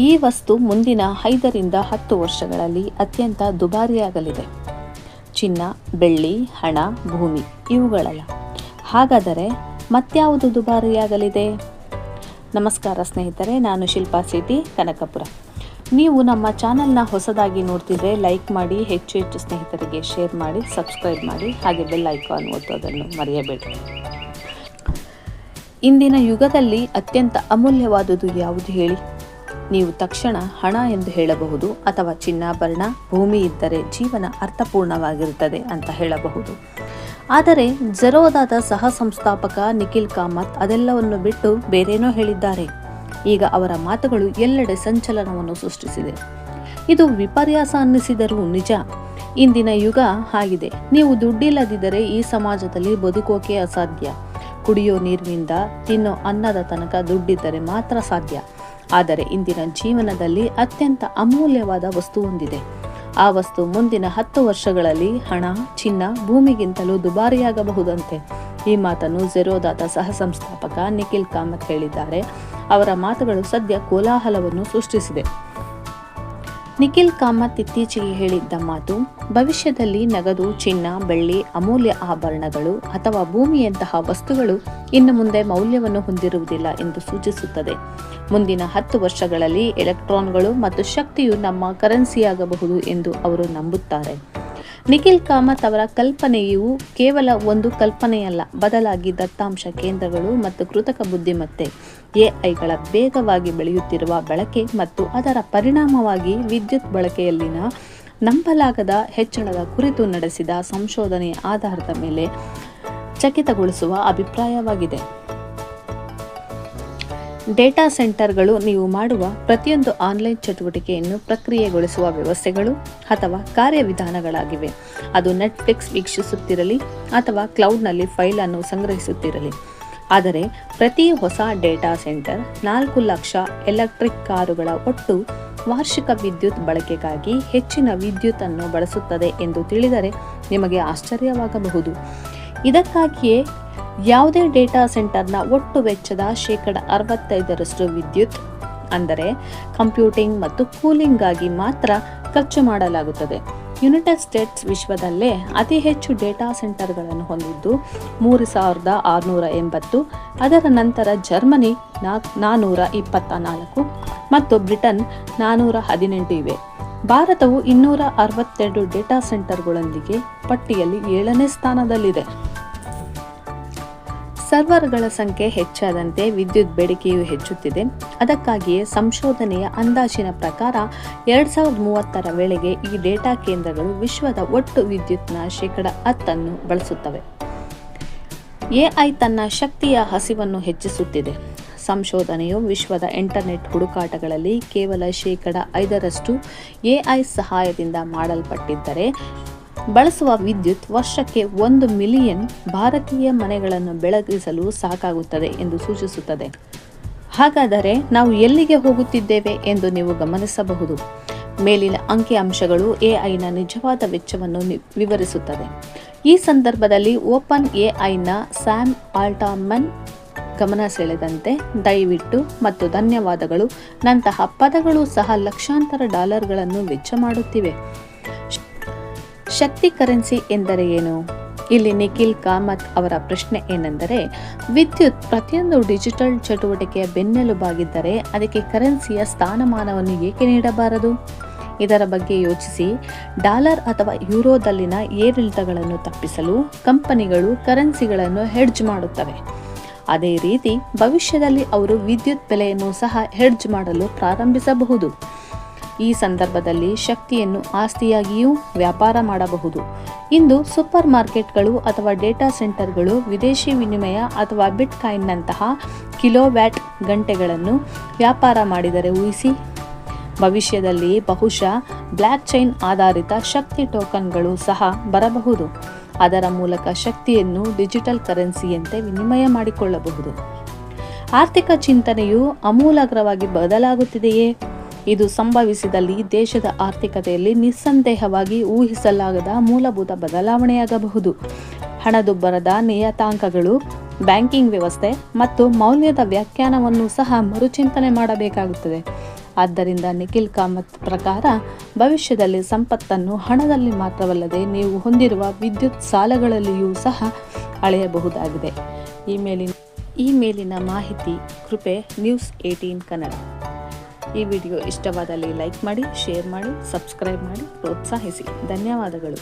ಈ ವಸ್ತು ಮುಂದಿನ ಐದರಿಂದ ಹತ್ತು ವರ್ಷಗಳಲ್ಲಿ ಅತ್ಯಂತ ದುಬಾರಿಯಾಗಲಿದೆ. ಚಿನ್ನ, ಬೆಳ್ಳಿ, ಹಣ, ಭೂಮಿ ಇವುಗಳಲ್ಲ. ಹಾಗಾದರೆ ಮತ್ಯಾವುದು ದುಬಾರಿಯಾಗಲಿದೆ? ನಮಸ್ಕಾರ ಸ್ನೇಹಿತರೆ, ನಾನು ಶಿಲ್ಪಾ ಸಿಟಿ ಕನಕಪುರ. ನೀವು ನಮ್ಮ ಚಾನಲ್ನ ಹೊಸದಾಗಿ ನೋಡ್ತಿದ್ರೆ ಲೈಕ್ ಮಾಡಿ, ಹೆಚ್ಚು ಹೆಚ್ಚು ಸ್ನೇಹಿತರಿಗೆ ಶೇರ್ ಮಾಡಿ, ಸಬ್ಸ್ಕ್ರೈಬ್ ಮಾಡಿ, ಹಾಗೆ ಬೆಲ್ ಐಕಾನ್ ಒತ್ತೋದನ್ನು ಮರೆಯಬೇಡಿ. ಇಂದಿನ ಯುಗದಲ್ಲಿ ಅತ್ಯಂತ ಅಮೂಲ್ಯವಾದುದು ಯಾವುದು ಹೇಳಿ? ನೀವು ತಕ್ಷಣ ಹಣ ಎಂದು ಹೇಳಬಹುದು ಅಥವಾ ಚಿನ್ನಾಭರಣ, ಭೂಮಿ ಇದ್ದರೆ ಜೀವನ ಅರ್ಥಪೂರ್ಣವಾಗಿರುತ್ತದೆ ಅಂತ ಹೇಳಬಹುದು. ಆದರೆ ಜರೋದಾದ ಸಹ ಸಂಸ್ಥಾಪಕ ನಿಖಿಲ್ ಕಾಮತ್ ಅದೆಲ್ಲವನ್ನು ಬಿಟ್ಟು ಬೇರೇನೋ ಹೇಳಿದ್ದಾರೆ. ಈಗ ಅವರ ಮಾತುಗಳು ಎಲ್ಲೆಡೆ ಸಂಚಲನವನ್ನು ಸೃಷ್ಟಿಸಿದೆ. ಇದು ವಿಪರ್ಯಾಸ ಅನ್ನಿಸಿದರೂ ನಿಜ. ಇಂದಿನ ಯುಗ ಆಗಿದೆ. ನೀವು ದುಡ್ಡಿಲ್ಲದಿದ್ದರೆ ಈ ಸಮಾಜದಲ್ಲಿ ಬದುಕೋಕೆ ಅಸಾಧ್ಯ. ಕುಡಿಯೋ ನೀರಿನಿಂದ ತಿನ್ನೋ ಅನ್ನದ ತನಕ ದುಡ್ಡಿದ್ದರೆ ಮಾತ್ರ ಸಾಧ್ಯ. ಆದರೆ ಇಂದಿನ ಜೀವನದಲ್ಲಿ ಅತ್ಯಂತ ಅಮೂಲ್ಯವಾದ ವಸ್ತು ಹೊಂದಿದೆ ಆ ವಸ್ತು ಮುಂದಿನ ಹತ್ತು ವರ್ಷಗಳಲ್ಲಿ ಹಣ, ಚಿನ್ನ, ಭೂಮಿಗಿಂತಲೂ ದುಬಾರಿಯಾಗಬಹುದಂತೆ. ಈ ಮಾತನ್ನು ಜೆರೋದಾದ ಸಹ ಸಂಸ್ಥಾಪಕ ನಿಖಿಲ್ ಕಾಮತ್ ಹೇಳಿದ್ದಾರೆ. ಅವರ ಮಾತುಗಳು ಸದ್ಯ ಕೋಲಾಹಲವನ್ನು ಸೃಷ್ಟಿಸಿದೆ. ನಿಖಿಲ್ ಕಾಮತ್ ಇತ್ತೀಚೆಗೆ ಹೇಳಿದ್ದ ಮಾತು, ಭವಿಷ್ಯದಲ್ಲಿ ನಗದು, ಚಿನ್ನ, ಬೆಳ್ಳಿ, ಅಮೂಲ್ಯ ಆಭರಣಗಳು ಅಥವಾ ಭೂಮಿಯಂತಹ ವಸ್ತುಗಳು ಇನ್ನು ಮುಂದೆ ಮೌಲ್ಯವನ್ನು ಹೊಂದಿರುವುದಿಲ್ಲ ಎಂದು ಸೂಚಿಸುತ್ತದೆ. ಮುಂದಿನ ಹತ್ತು ವರ್ಷಗಳಲ್ಲಿ ಎಲೆಕ್ಟ್ರಾನ್ಗಳು ಮತ್ತು ಶಕ್ತಿಯು ನಮ್ಮ ಕರೆನ್ಸಿಯಾಗಬಹುದು ಎಂದು ಅವರು ನಂಬುತ್ತಾರೆ. ನಿಖಿಲ್ ಕಾಮತ್ ಅವರ ಕಲ್ಪನೆಯು ಕೇವಲ ಒಂದು ಕಲ್ಪನೆಯಲ್ಲ, ಬದಲಾಗಿ ದತ್ತಾಂಶ ಕೇಂದ್ರಗಳು ಮತ್ತು ಕೃತಕ ಬುದ್ಧಿಮತ್ತೆ. ಎಐಗಳ ವೇಗವಾಗಿ ಬೆಳೆಯುತ್ತಿರುವ ಬಳಕೆ ಮತ್ತು ಅದರ ಪರಿಣಾಮವಾಗಿ ವಿದ್ಯುತ್ ಬಳಕೆಯಲ್ಲಿನ ನಂಬಲಾಗದ ಹೆಚ್ಚಳದ ಕುರಿತು ನಡೆಸಿದ ಸಂಶೋಧನೆಯ ಆಧಾರದ ಮೇಲೆ ಚಕಿತಗೊಳಿಸುವ ಅಭಿಪ್ರಾಯವಾಗಿದೆ. ಡೇಟಾ ಸೆಂಟರ್ಗಳು ನೀವು ಮಾಡುವ ಪ್ರತಿಯೊಂದು ಆನ್ಲೈನ್ ಚಟುವಟಿಕೆಯನ್ನು ಪ್ರಕ್ರಿಯೆಗೊಳಿಸುವ ವ್ಯವಸ್ಥೆಗಳು ಅಥವಾ ಕಾರ್ಯವಿಧಾನಗಳಾಗಿವೆ. ಅದು ನೆಟ್ಫ್ಲಿಕ್ಸ್ ವೀಕ್ಷಿಸುತ್ತಿರಲಿ ಅಥವಾ ಕ್ಲೌಡ್ನಲ್ಲಿ ಫೈಲ್ ಅನ್ನು ಸಂಗ್ರಹಿಸುತ್ತಿರಲಿ. ಆದರೆ ಪ್ರತಿ ಹೊಸ ಡೇಟಾ ಸೆಂಟರ್ ನಾಲ್ಕು ಲಕ್ಷ ಎಲೆಕ್ಟ್ರಿಕ್ ಕಾರುಗಳ ಒಟ್ಟು ವಾರ್ಷಿಕ ವಿದ್ಯುತ್ ಬಳಕೆಗಾಗಿ ಹೆಚ್ಚಿನ ವಿದ್ಯುತ್ ಅನ್ನು ಬಳಸುತ್ತದೆ ಎಂದು ತಿಳಿದರೆ ನಿಮಗೆ ಆಶ್ಚರ್ಯವಾಗಬಹುದು. ಇದಕ್ಕಾಗಿಯೇ ಯಾವುದೇ ಡೇಟಾ ಸೆಂಟರ್ನ ಒಟ್ಟು ವೆಚ್ಚದ ಶೇಕಡ ಅರವತ್ತೈದರಷ್ಟು ವಿದ್ಯುತ್, ಅಂದರೆ ಕಂಪ್ಯೂಟಿಂಗ್ ಮತ್ತು ಕೂಲಿಂಗ್ಗಾಗಿ ಮಾತ್ರ ಖರ್ಚು ಮಾಡಲಾಗುತ್ತದೆ. ಯುನೈಟೆಡ್ ಸ್ಟೇಟ್ಸ್ ವಿಶ್ವದಲ್ಲೇ ಅತಿ ಹೆಚ್ಚು ಡೇಟಾ ಸೆಂಟರ್ಗಳನ್ನು ಹೊಂದಿದ್ದು ಮೂರು ಸಾವಿರದ ಆರುನೂರ ಎಂಬತ್ತು, ಅದರ ನಂತರ ಜರ್ಮನಿ ನಾ ನಾನ್ನೂರ ಇಪ್ಪತ್ತ ನಾಲ್ಕು ಮತ್ತು ಬ್ರಿಟನ್ ನಾನ್ನೂರ ಹದಿನೆಂಟು ಇವೆ. ಭಾರತವು ಇನ್ನೂರ ಅರವತ್ತೆರಡು ಡೇಟಾ ಸೆಂಟರ್ಗಳೊಂದಿಗೆ ಪಟ್ಟಿಯಲ್ಲಿ ಏಳನೇ ಸ್ಥಾನದಲ್ಲಿದೆ. ಸರ್ವರ್ಗಳ ಸಂಖ್ಯೆ ಹೆಚ್ಚಾದಂತೆ ವಿದ್ಯುತ್ ಬೇಡಿಕೆಯು ಹೆಚ್ಚುತ್ತಿದೆ. ಅದಕ್ಕಾಗಿಯೇ ಸಂಶೋಧನೆಯ ಅಂದಾಜಿನ ಪ್ರಕಾರ ಎರಡ್ ಸಾವಿರದ ಮೂವತ್ತರ ವೇಳೆಗೆ ಈ ಡೇಟಾ ಕೇಂದ್ರಗಳು ವಿಶ್ವದ ಒಟ್ಟು ವಿದ್ಯುತ್ನ ಶೇಕಡ ಹತ್ತನ್ನು ಬಳಸುತ್ತವೆ. ಎಐ ತನ್ನ ಶಕ್ತಿಯ ಹಸಿವನ್ನು ಹೆಚ್ಚಿಸುತ್ತಿದೆ. ಸಂಶೋಧನೆಯು ವಿಶ್ವದ ಇಂಟರ್ನೆಟ್ ಹುಡುಕಾಟಗಳಲ್ಲಿ ಕೇವಲ ಶೇಕಡ ಐದರಷ್ಟು ಎಐ ಸಹಾಯದಿಂದ ಮಾಡಲ್ಪಟ್ಟಿದ್ದರೆ ಬಳಸುವ ವಿದ್ಯುತ್ ವರ್ಷಕ್ಕೆ ಒಂದು ಮಿಲಿಯನ್ ಭಾರತೀಯ ಮನೆಗಳನ್ನು ಬೆಳಗಿಸಲು ಸಾಕಾಗುತ್ತದೆ ಎಂದು ಸೂಚಿಸುತ್ತದೆ. ಹಾಗಾದರೆ ನಾವು ಎಲ್ಲಿಗೆ ಹೋಗುತ್ತಿದ್ದೇವೆ ಎಂದು ನೀವು ಗಮನಿಸಬಹುದು. ಮೇಲಿನ ಅಂಕಿಅಂಶಗಳು ಎಐನ ನಿಜವಾದ ವೆಚ್ಚವನ್ನು ವಿವರಿಸುತ್ತದೆ. ಈ ಸಂದರ್ಭದಲ್ಲಿ ಓಪನ್ ಎಐನ ಸ್ಯಾಮ್ ಆಲ್ಟಾಮನ್ ಗಮನ ಸೆಳೆದಂತೆ ದಯವಿಟ್ಟು ಮತ್ತು ಧನ್ಯವಾದಗಳು. ನಂತಹ ಪದಗಳು ಸಹ ಲಕ್ಷಾಂತರ ಡಾಲರ್ಗಳನ್ನು ವೆಚ್ಚ ಮಾಡುತ್ತಿವೆ. ಶಕ್ತಿ ಕರೆನ್ಸಿ ಎಂದರೆ ಏನು? ಇಲ್ಲಿ ನಿಖಿಲ್ ಕಾಮತ್ ಅವರ ಪ್ರಶ್ನೆ ಏನೆಂದರೆ, ವಿದ್ಯುತ್ ಪ್ರತಿಯೊಂದು ಡಿಜಿಟಲ್ ಚಟುವಟಿಕೆಯ ಬೆನ್ನೆಲುಬಾಗಿದ್ದರೆ ಅದಕ್ಕೆ ಕರೆನ್ಸಿಯ ಸ್ಥಾನಮಾನವನ್ನು ಏಕೆ ನೀಡಬಾರದು? ಇದರ ಬಗ್ಗೆ ಯೋಚಿಸಿ. ಡಾಲರ್ ಅಥವಾ ಯೂರೋದಲ್ಲಿನ ಏರಿಳಿತಗಳನ್ನು ತಪ್ಪಿಸಲು ಕಂಪನಿಗಳು ಕರೆನ್ಸಿಗಳನ್ನು ಹೆಡ್ಜ್ ಮಾಡುತ್ತವೆ. ಅದೇ ರೀತಿ, ಭವಿಷ್ಯದಲ್ಲಿ ಅವರು ವಿದ್ಯುತ್ ಬೆಲೆಯನ್ನು ಸಹ ಹೆಡ್ಜ್ ಮಾಡಲು ಪ್ರಾರಂಭಿಸಬಹುದು. ಈ ಸಂದರ್ಭದಲ್ಲಿ ಶಕ್ತಿಯನ್ನು ಆಸ್ತಿಯಾಗಿಯೂ ವ್ಯಾಪಾರ ಮಾಡಬಹುದು. ಇಂದು ಸೂಪರ್ ಮಾರ್ಕೆಟ್ಗಳು ಅಥವಾ ಡೇಟಾ ಸೆಂಟರ್ಗಳು ವಿದೇಶಿ ವಿನಿಮಯ ಅಥವಾ ಬಿಟ್ ಕಾಯಿನ್ನಂತಹ ಕಿಲೋವ್ಯಾಟ್ ಗಂಟೆಗಳನ್ನು ವ್ಯಾಪಾರ ಮಾಡಿದರೆ ಊಹಿಸಿ. ಭವಿಷ್ಯದಲ್ಲಿ ಬಹುಶಃ ಬ್ಲ್ಯಾಕ್ ಚೈನ್ ಆಧಾರಿತ ಶಕ್ತಿ ಟೋಕನ್ಗಳು ಸಹ ಬರಬಹುದು. ಅದರ ಮೂಲಕ ಶಕ್ತಿಯನ್ನು ಡಿಜಿಟಲ್ ಕರೆನ್ಸಿಯಂತೆ ವಿನಿಮಯ ಮಾಡಿಕೊಳ್ಳಬಹುದು. ಆರ್ಥಿಕ ಚಿಂತನೆಯು ಅಮೂಲಾಗ್ರವಾಗಿ ಬದಲಾಗುತ್ತಿದೆಯೇ? ಇದು ಸಂಭವಿಸಿದಲ್ಲಿ ದೇಶದ ಆರ್ಥಿಕತೆಯಲ್ಲಿ ನಿಸ್ಸಂದೇಹವಾಗಿ ಊಹಿಸಲಾಗದ ಮೂಲಭೂತ ಬದಲಾವಣೆಯಾಗಬಹುದು. ಹಣದುಬ್ಬರದ ನಿಯತಾಂಕಗಳು, ಬ್ಯಾಂಕಿಂಗ್ ವ್ಯವಸ್ಥೆ ಮತ್ತು ಮೌಲ್ಯದ ವ್ಯಾಖ್ಯಾನವನ್ನು ಸಹ ಮರುಚಿಂತನೆ ಮಾಡಬೇಕಾಗುತ್ತದೆ. ಆದ್ದರಿಂದ ನಿಖಿಲ್ ಕಾಮತ್ ಪ್ರಕಾರ, ಭವಿಷ್ಯದಲ್ಲಿ ಸಂಪತ್ತನ್ನು ಹಣದಲ್ಲಿ ಮಾತ್ರವಲ್ಲದೆ ನೀವು ಹೊಂದಿರುವ ವಿದ್ಯುತ್ ಸಾಲಗಳಲ್ಲಿಯೂ ಸಹ ಅಳೆಯಬಹುದಾಗಿದೆ. ಈ ಮೇಲಿನ ಈ ಮೇಲಿನ ಮಾಹಿತಿ ಕೃಪೆ ನ್ಯೂಸ್ ಏಯ್ಟೀನ್ ಕನ್ನಡ. ಈ ವಿಡಿಯೋ ಇಷ್ಟವಾದಲ್ಲಿ ಲೈಕ್ ಮಾಡಿ ಶೇರ್ ಮಾಡಿ ಸಬ್ಸ್ಕ್ರೈಬ್ ಮಾಡಿ ಪ್ರೋತ್ಸಾಹಿಸಿ. ಧನ್ಯವಾದಗಳು.